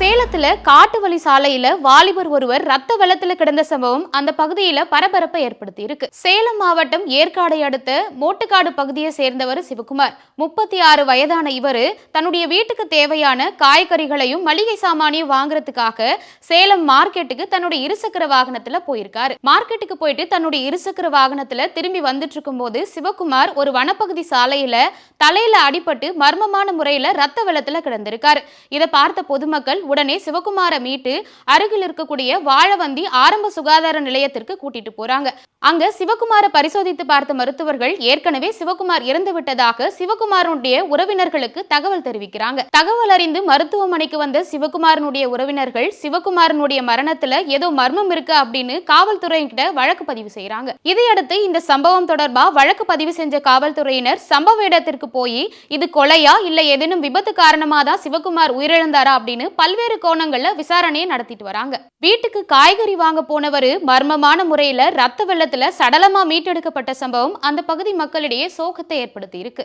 சேலத்துல காட்டு வழி சாலையில வாலிபர் ஒருவர் ரத்த வெள்ளத்துல கிடந்த சம்பவம் அந்த பகுதியில பரபரப்பை ஏற்படுத்தி இருக்கு. சேலம் மாவட்டம் ஏற்காடை அடுத்த மோட்டுக்காடு பகுதியை சேர்ந்தவர் சிவகுமார். முப்பத்தி ஆறு வயதான இவர் தன்னுடைய வீட்டுக்கு தேவையான காய்கறிகளையும் மளிகை சாமானியும் வாங்குறதுக்காக சேலம் மார்க்கெட்டுக்கு தன்னுடைய இருசக்கர வாகனத்துல போயிருக்காரு. மார்க்கெட்டுக்கு போயிட்டு தன்னுடைய இருசக்கர வாகனத்துல திரும்பி வந்துட்டு இருக்கும்போது சிவகுமார் ஒரு வனப்பகுதி சாலையில தலையில அடிபட்டு மர்மமான முறையில ரத்த வெள்ளத்துல கிடந்திருக்காரு. இதை பார்த்த பொதுமக்கள் உடனே சிவகுமாரை மீட்டு அருகில் இருக்கக்கூடிய வாழவந்தி ஆரம்ப சுகாதார நிலையத்திற்கு கூட்டிட்டு போறாங்க. அங்க சிவகுமாரை பரிசோதித்து பார்த்த மருத்துவர்கள் ஏற்கனவே சிவகுமார் இறந்து விட்டதாக சிவகுமாரனுடைய உறவினர்களுக்கு தகவல் தெரிவிக்கிறாங்க. தகவல் அறிந்து மருத்துவமனைக்கு வந்த சிவகுமாரனுடைய உறவினர்கள் சிவகுமாரனுடைய மரணத்துல ஏதோ மர்மம் இருக்கு அப்படின்னு காவல்துறையிட்ட வழக்கு பதிவு செய்யறாங்க இதையடுத்து இந்த சம்பவம் தொடர்பா வழக்கு பதிவு செஞ்ச காவல்துறையினர் சம்பவ இடத்திற்கு போய் இது கொலையா? இல்ல ஏதேனும் விபத்து காரணமா தான் சிவகுமார் உயிரிழந்தாரா? அப்படின்னு பல்வேறு கோணங்கள்ல விசாரணையை நடத்திட்டு வராங்க. வீட்டுக்கு காய்கறி வாங்க போனவர் மர்மமான முறையில ரத்த வெள்ளத்துல சடலமா மீட்டெடுக்கப்பட்ட சம்பவம் அந்த பகுதி மக்களிடையே சோகத்தை ஏற்படுத்தி இருக்கு